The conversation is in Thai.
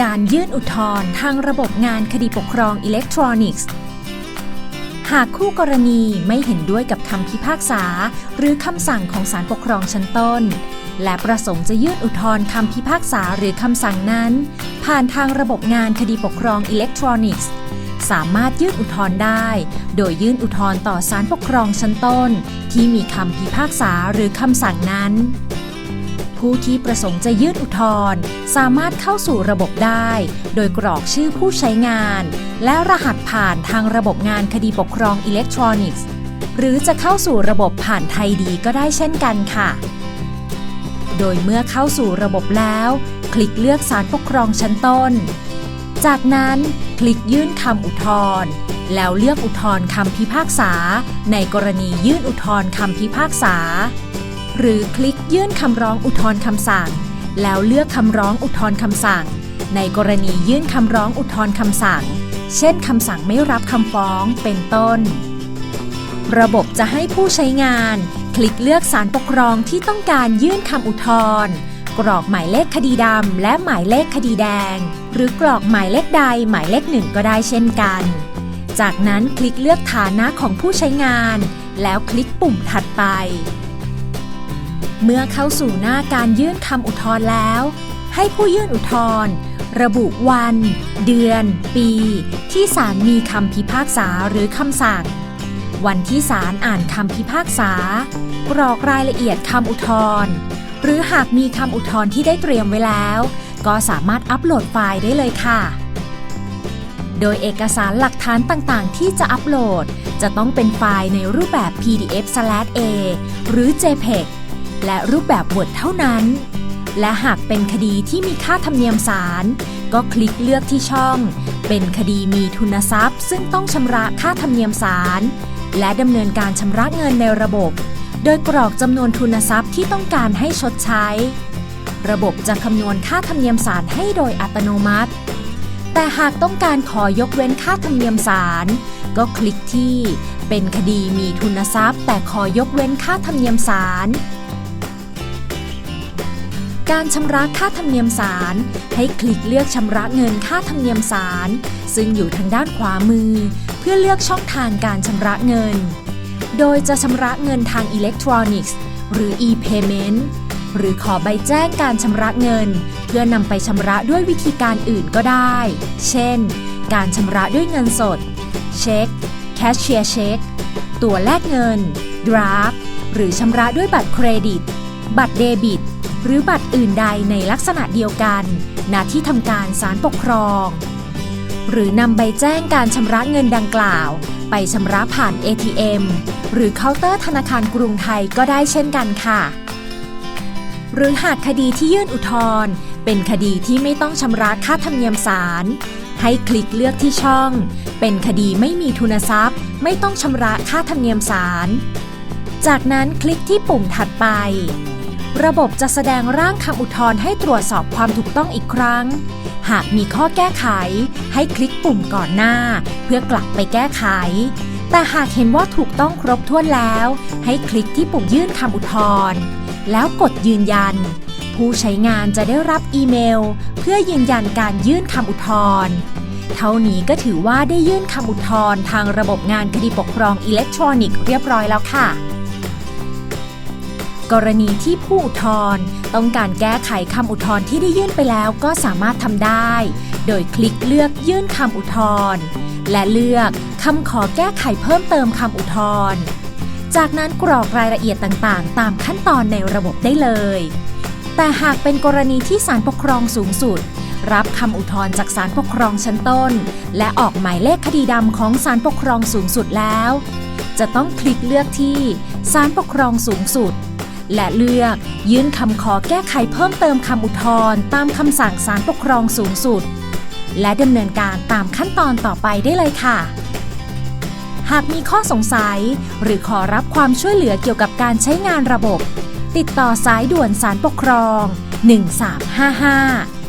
การยื่นอุทธรณ์ทางระบบงานคดีปกครองอิเล็กทรอนิกส์ หากคู่กรณีไม่เห็นด้วยกับคำพิพากษา หรือคำสั่งของศาลปกครองชั้นต้น และประสงค์จะยื่นอุทธรณ์คำพิพากษาหรือคำสั่งนั้น ผ่านทางระบบงานคดีปกครองอิเล็กทรอนิกส์ สามารถยื่นอุทธรณ์ได้ โดยยื่นอุทธรณ์ต่อศาลปกครองชั้นต้น ที่มีคำพิพากษาหรือคำสั่งนั้น ผู้ที่ประสงค์จะยื่นอุทธรณ์สามารถเข้าสู่ระบบได้ โดยกรอกชื่อผู้ใช้งาน และรหัสผ่านทางระบบงานคดีปกครองอิเล็กทรอนิกส์ หรือจะเข้าสู่ระบบผ่านไทยดีก็ได้เช่นกันค่ะ โดยเมื่อเข้าสู่ระบบแล้ว คลิกเลือกศาลปกครองชั้นต้น จากนั้นคลิกยื่นคำอุทธรณ์แล้วเลือกอุทธรณ์คำพิพากษา ในกรณียื่นอุทธรณ์คำพิพากษา หรือคลิกยื่นคำร้องอุทธรณ์คำสั่ง แล้วเลือกคำร้องอุทธรณ์คำสั่ง ในกรณียื่นคำร้องอุทธรณ์คำสั่ง เช่นคำสั่งไม่รับคำฟ้องเป็นต้น ระบบจะให้ผู้ใช้งาน คลิกเลือกสารปกครองที่ต้องการยื่นคำอุทธรณ์กรอกหมายเลขคดีดำและหมายเลขคดีแดง หรือกรอกหมายเลขใดหมายเลขหนึ่งก็ได้เช่นกัน จากนั้นคลิกเลือกฐานะของผู้ใช้งาน แล้วคลิกปุ่มถัดไป เมื่อเข้าสู่หน้าการยื่นคำอุทธรณ์แล้ว ให้ผู้ยื่นอุทธรณ์ระบุวัน เดือน ปี ที่ศาลมีคำพิพากษาหรือคำสั่ง วันที่ศาลอ่านคำพิพากษากรอกรายละเอียดคำอุทธรณ์หรือหากมีคำอุทธรณ์ที่ได้เตรียมไว้แล้ว ก็สามารถอัปโหลดไฟล์ได้เลยค่ะ โดยเอกสารหลักฐานต่างๆ ที่จะอัปโหลด จะต้องเป็นไฟล์ในรูปแบบ PDF/A หรือ JPEG และรูปแบบ Word เท่านั้น และหากเป็นคดีที่มีค่าธรรมเนียมศาลก็คลิกเลือกที่ช่อง เป็นคดีมีทุนทรัพย์ ซึ่งต้องชำระค่าธรรมเนียมศาลและดำเนินการชำระเงินในระบบ โดยกรอกจำนวนทุนทรัพย์ที่ต้องการให้ชดใช้ ระบบจะคำนวณค่าธรรมเนียมศาลให้โดยอัตโนมัติ แต่หากต้องการขอยกเว้นค่าธรรมเนียมศาลก็คลิกที่ เป็นคดีมีทุนทรัพย์ แต่ขอยกเว้นค่าธรรมเนียมศาล การชำระค่าธรรมเนียมศาลให้คลิกเลือกชำระเงินค่าธรรมเนียมศาลซึ่งอยู่ทางด้านขวามือ เพื่อเลือกช่องทางการชำระเงิน โดยจะชำระเงินทางอิเล็กทรอนิกส์ หรือ e-payment หรือขอใบแจ้งการชำระเงิน เพื่อนำไปชำระด้วยวิธีการอื่นก็ได้ เช่น การชำระด้วยเงินสด เช็ค แคชเชียร์เช็ค ตัวแลกเงิน ดราฟหรือชำระด้วยบัตรเครดิต บัตรเดบิต หรือบัตรอื่นใดในลักษณะเดียวกันณที่ทำการศาลปกครอง หรือนำใบแจ้งการชำระเงินดังกล่าว ไปชำระผ่าน ATM หรือเคาน์เตอร์ธนาคารกรุงไทยก็ได้เช่นกันค่ะ หรือหากคดีที่ยื่นอุทธรณ์เป็นคดีที่ไม่ต้องชำระค่าธรรมเนียมศาลให้คลิกเลือกที่ช่อง เป็นคดีไม่มีทุนทรัพย์ ไม่ต้องชำระค่าธรรมเนียมศาล จากนั้นคลิกที่ปุ่มถัดไป ระบบจะแสดงร่างคำอุทธรณ์ให้ตรวจสอบความถูกต้องอีกครั้ง หากมีข้อแก้ไข ให้คลิกปุ่มก่อนหน้า เพื่อกลับไปแก้ไข แต่หากเห็นว่าถูกต้องครบถ้วนแล้ว ให้คลิกที่ปุ่มยื่นคำอุทธรณ์แล้วกดยืนยัน ผู้ใช้งานจะได้รับอีเมล เพื่อยืนยันการยื่นคำอุทธรณ์เท่านี้ก็ถือว่าได้ยื่นคำอุทธรณ์ทางระบบงานคดีปกครองอิเล็กทรอนิกส์เรียบร้อยแล้วค่ะ กรณีที่ผู้อุทธรณ์ต้องการแก้ไขคำอุทธรณ์ที่ได้ยื่นไปแล้วก็สามารถทำได้ โดยคลิกเลือกยื่นคำอุทธรณ์และเลือกคำขอแก้ไขเพิ่มเติมคำอุทธรณ์จากนั้นกรอกรายละเอียดต่างๆ ตามขั้นตอนในระบบได้เลย แต่หากเป็นกรณีที่ศาลปกครองสูงสุด รับคำอุทธรณ์จากศาลปกครองชั้นต้น และออกหมายเลขคดีดำของศาลปกครองสูงสุดแล้ว จะต้องคลิกเลือกที่ศาลปกครองสูงสุด และเลือกยื่นคำขอแก้ไขเพิ่มเติมคำอุทธรณ์ตามคำสั่งศาลปกครองสูงสุด และดำเนินการตามขั้นตอนต่อไปได้เลยค่ะ หากมีข้อสงสัย หรือขอรับความช่วยเหลือเกี่ยวกับการใช้งานระบบ ติดต่อสายด่วนสารปกครอง 1355